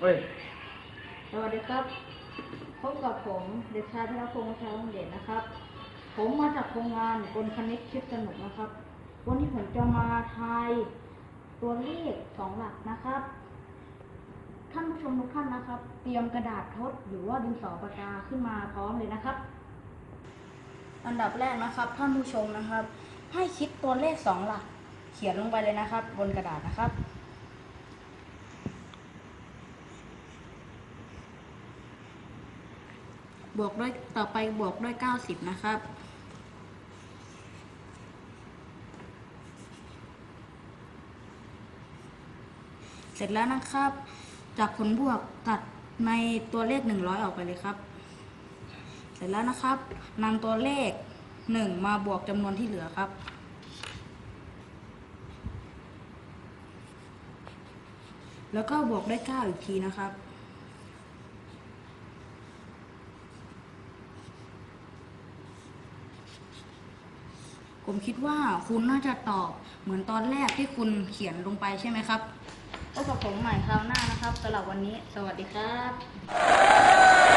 เฮ้ยสวัสดีครับ พบกับผมเด็กชายธนพงษ์ชาวงเดชนะครับ ผมมาจากโครงงานกลคณิตคิดสนุกนะครับ วันนี้ผมจะมาทายตัวเลขสองหลักนะครับ ท่านผู้ชมทุกท่านนะครับ เตรียมกระดาษทดหรือว่าดินสอปากกาขึ้นมาพร้อมเลยนะครับ อันดับแรกนะครับท่านผู้ชมนะครับ ให้คิดตัวเลขสองหลัก เขียนลงไปเลยนะครับ บนกระดาษนะครับ บวกด้วยต่อไปบวกด้วย 90 นะครับ เสร็จแล้วนะครับ จากผลบวกตัดในตัวเลข 100 ออกไปเลยครับ เสร็จแล้วนะครับนำตัวเลข 1 มาบวกจำนวนที่เหลือครับแล้วก็บวกด้วย9อีกทีนะครับ ผมคิดว่าคุณน่าจะตอบเหมือนตอนแรกที่คุณเขียนลงไปใช่ไหมครับพบกับผมใหม่คราวหน้านะครับสำหรับวันนี้ สวัสดีครับ